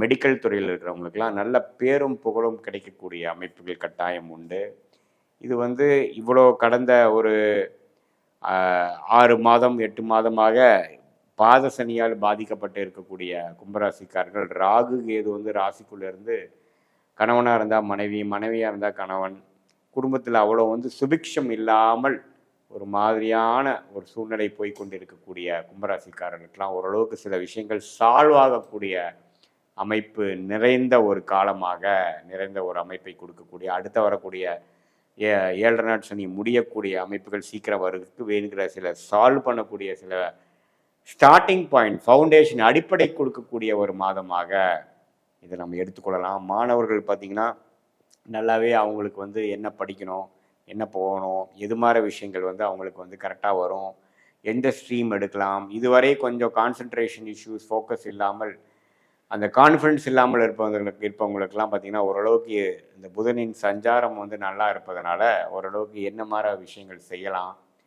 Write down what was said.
Medical துறையில் இருக்கிறவங்களுக்கெல்லாம் நல்ல பேரும் புகழும் கிடைக்கக்கூடிய அமைப்புகள் கட்டாயம் உண்டு. இது வந்து இவ்வளோ கடந்த ஒரு ஆறு மாதம் எட்டு மாதமாக பாத சனியால் பாதிக்கப்பட்டு இருக்கக்கூடிய கும்பராசிக்காரர்கள் ராகு கேது வந்து ராசிக்குள்ளேருந்து கணவனாக இருந்தால் மனைவி மனைவியாக இருந்தால் கணவன் குடும்பத்தில் அவ்வளோ வந்து சுபிக்ஷம் இல்லாமல் ஒரு மாதிரியான ஒரு சூழ்நிலை போய் கொண்டு இருக்கக்கூடிய கும்பராசிக்காரர்களுக்கெல்லாம் ஓரளவுக்கு சில விஷயங்கள் சால்வ் ஆகக்கூடிய அமைப்பு நிறைந்த ஒரு காலமாக நிறைந்த ஒரு அமைப்பை கொடுக்கக்கூடிய அடுத்த வரக்கூடிய ஏ- ஏழரை நாட் சனி முடியக்கூடிய அமைப்புகள் சீக்கிரம் வருவதற்கு வேணுங்கிற சில சால்வ் பண்ணக்கூடிய சில ஸ்டார்டிங் பாயிண்ட் ஃபவுண்டேஷன் அடிப்படை கொடுக்கக்கூடிய ஒரு மாதமாக இதை நம்ம எடுத்துக்கொள்ளலாம். மாணவர்கள் பார்த்திங்கன்னா நல்லாவே அவங்களுக்கு வந்து என்ன படிக்கணும் என்ன போகணும் எது மாதிரி விஷயங்கள் வந்து அவங்களுக்கு வந்து கரெக்டாக வரும் எந்த ஸ்ட்ரீம் எடுக்கலாம் இதுவரை கொஞ்சம் கான்சன்ட்ரேஷன் இஷ்யூஸ் ஃபோக்கஸ் இல்லாமல் அந்த கான்ஃபிடன்ஸ் இல்லாமல் இருப்பவங்களுக்கு இருப்பவங்களுக்கெல்லாம் பார்த்தீங்கன்னா ஓரளவுக்கு இந்த புதனின் சஞ்சாரம் வந்து நல்லா இருப்பதனால ஓரளவுக்கு என்ன மாதிரி விஷயங்கள் செய்யலாம்